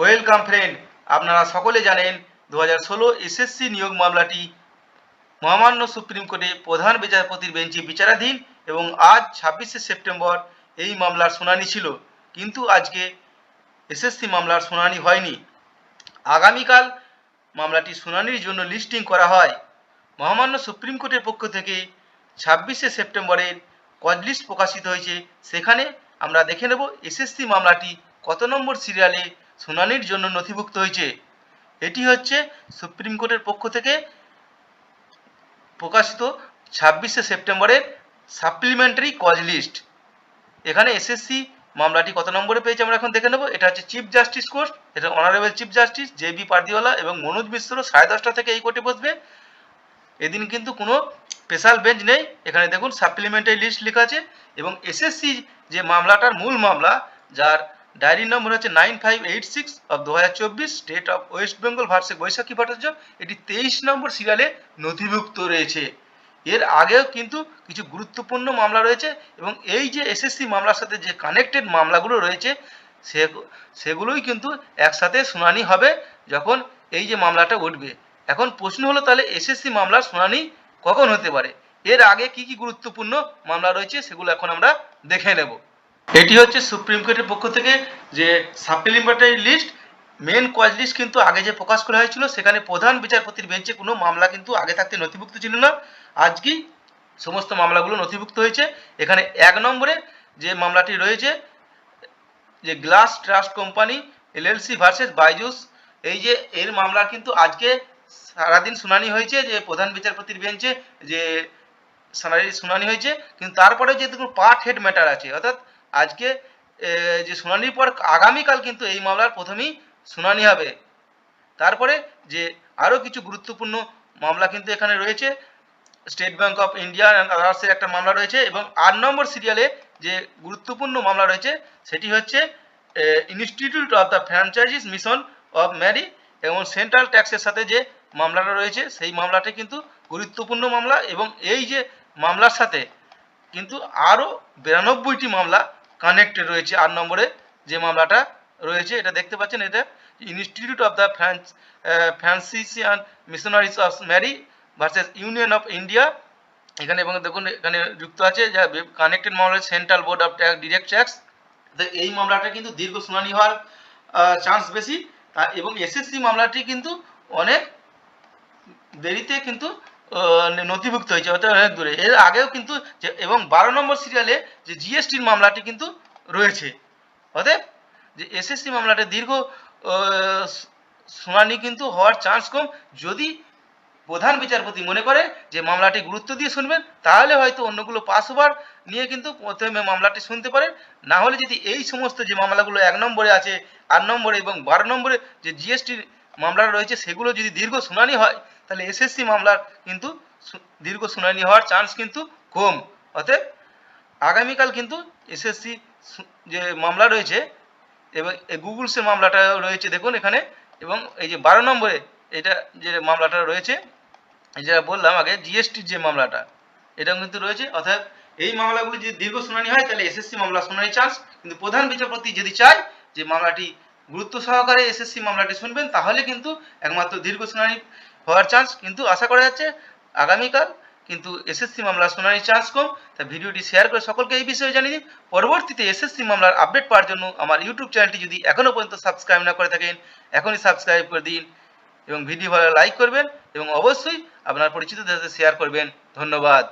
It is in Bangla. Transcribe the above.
ওয়েলকাম ফ্রেন্ড, আপনারা সকলে জানেন দু হাজার ষোলো এসএসসি নিয়োগ মামলাটি মহামান্য সুপ্রিম কোর্টে প্রধান বিচারপতির বেঞ্চে বিচারাধীন এবং আজ ছাব্বিশে সেপ্টেম্বর এই মামলার শুনানি ছিল। কিন্তু আজকে এসএসসি মামলার শুনানি হয়নি। আগামীকাল মামলাটি শুনানির জন্য লিস্টিং করা হয়। মহামান্য সুপ্রিম কোর্টের পক্ষ থেকে ছাব্বিশে সেপ্টেম্বরের কজ লিস্ট প্রকাশিত হয়েছে। সেখানে আমরা দেখে নেব এসএসসি মামলাটি কত নম্বর সিরিয়ালে শুনানির জন্য নথিভুক্ত হয়েছে। এটি হচ্ছে সুপ্রিম কোর্টের পক্ষ থেকে প্রকাশিত ছাব্বিশে সেপ্টেম্বরের সাপ্লিমেন্টারি কজ লিস্ট। এখানে এসএসসি মামলাটি কত নম্বরে পেয়েছে আমরা এখন দেখে নেব। এটা হচ্ছে চিফ জাস্টিস কোর্ট, এটা honourable chief justice, J B Pardiwala এবং মনোজ মিশ্র সাড়ে দশটা থেকে এই কোর্টে বসবে। এদিন কিন্তু কোনো স্পেশাল বেঞ্চ নেই। এখানে দেখুন সাপ্লিমেন্টারি লিস্ট লেখা আছে এবং এসএসসি যে মামলাটার মূল মামলা, যার ডায়েরি নম্বর হচ্ছে nine five eight six of দু হাজার চব্বিশ, state of West Bengal versus Baishakhi Bhattacharya. এটি তেইশ নম্বর সিরিয়ালে নথিভুক্ত রয়েছে। এর আগেও কিন্তু কিছু গুরুত্বপূর্ণ মামলা রয়েছে এবং এই যে এসএসসি মামলার সাথে যে কানেক্টেড মামলাগুলো রয়েছে, সে সেগুলোই কিন্তু একসাথে শুনানি হবে যখন এই যে মামলাটা উঠবে। এখন প্রশ্ন হলো তাহলে এসএসসি মামলার শুনানি কখন হতে পারে? এর আগে কি কি গুরুত্বপূর্ণ মামলা রয়েছে সেগুলো এখন আমরা দেখে নেব। এটি হচ্ছে সুপ্রিম কোর্টের পক্ষ থেকে যে supplementary list main cause list কিন্তু আগে যে প্রকাশ করা হয়েছিল, সেখানে প্রধান বিচারপতির বেঞ্চে কোনো মামলা কিন্তু আগে থাকতে নথিভুক্ত ছিল না। আজকেই সমস্ত মামলাগুলো নথিভুক্ত হয়েছে। এখানে এক নম্বরে যে মামলাটি রয়েছে, যে glass trust company LLC versus Byju's, এই যে এর মামলার কিন্তু আজকে সারাদিন শুনানি হয়েছে, যে প্রধান বিচারপতির বেঞ্চে যে শুনানি শুনানি হয়েছে, কিন্তু তারপরে যে দেখুন পার্ট হেড ম্যাটার আছে, অর্থাৎ আজকে যে শুনানির পর আগামীকাল কিন্তু এই মামলার প্রথমেই শুনানি হবে। তারপরে যে আরও কিছু গুরুত্বপূর্ণ মামলা কিন্তু এখানে রয়েছে, state bank of India and আদার্সের একটা মামলা রয়েছে এবং আট নম্বর সিরিয়ালে যে গুরুত্বপূর্ণ মামলা রয়েছে, সেটি হচ্ছে institute of the Franciscan mission of Mary এবং সেন্ট্রাল ট্যাক্সের সাথে যে মামলাটা রয়েছে, সেই মামলাটি কিন্তু গুরুত্বপূর্ণ মামলা এবং এই যে মামলার সাথে কিন্তু আরও বিরানব্বইটি মামলা কানেক্টেড রয়েছে আট নম্বরে যে মামলাটা রয়েছে, এটা দেখতে পাচ্ছেন, এটা institute of the Fran Franciscan missionaries of Mary versus union of India এখানে এবং দেখুন, এখানে যুক্ত আছে যা কানেক্টেড মামলা central board of tax direct tax এই মামলাটা কিন্তু দীর্ঘ শুনানি হওয়ার চান্স বেশি। এবং এসএসসি মামলাটি কিন্তু অনেক দেরিতে কিন্তু নথিভুক্ত হয়েছে, অর্থাৎ অনেক দূরে। এর আগেও কিন্তু এবং বারো নম্বর সিরিয়ালে যে জিএসটির মামলাটি কিন্তু রয়েছে। অতএব, যে এসএসসি মামলাটা দীর্ঘ শুনানি কিন্তু হওয়ার চান্স কম। যদি প্রধান বিচারপতি মনে করে যে মামলাটি গুরুত্ব দিয়ে শুনবেন, তাহলে হয়তো অন্যগুলো পাস হবার নিয়ে কিন্তু প্রথমে মামলাটি শুনতে পারেন। না হলে যদি এই সমস্ত যে মামলাগুলো এক নম্বরে আছে, আট নম্বরে এবং বারো নম্বরে যে জিএসটির মামলা রয়েছে, সেগুলো যদি দীর্ঘ শুনানি হয় তাহলে এসএসসি মামলার কিন্তু দীর্ঘ শুনানি হওয়ার চান্স কিন্তু কম। অতএব আগামীকাল কিন্তু এসএসসি যে মামলা রয়েছে এবং গুগলসের মামলাটা রয়েছে দেখুন এখানে এবং এই যে বারো নম্বরে এটা যে মামলাটা রয়েছে যেটা বললাম আগে জিএসটির যে মামলাটা এটা কিন্তু রয়েছে। অর্থাৎ এই মামলাগুলি যদি দীর্ঘ শুনানি হয়, তাহলে এসএসসি মামলা শুনানি চান্স কিন্তু প্রধান বিচারপতি যদি চায় যে মামলাটি গুরুত্ব সহকারে এসএসসি মামলাটি শুনবেন, তাহলে কিন্তু একমাত্র দীর্ঘ শুনানি হওয়ার চান্স কিন্তু আশা করা যাচ্ছে আগামীকাল কিন্তু এসএসসি মামলার শুনানির চান্স কম। তা ভিডিওটি শেয়ার করে সকলকে এই বিষয়ে জানিয়ে দিন। পরবর্তীতে এসএসসি মামলার আপডেট পাওয়ার জন্য আমার ইউটিউব চ্যানেলটি যদি এখনও পর্যন্ত সাবস্ক্রাইব না করে থাকেন, এখনই সাবস্ক্রাইব করে দিন এবং ভিডিও ভালো লাইক করবেন এবং অবশ্যই আপনার পরিচিতদের সাথে শেয়ার করবেন। ধন্যবাদ।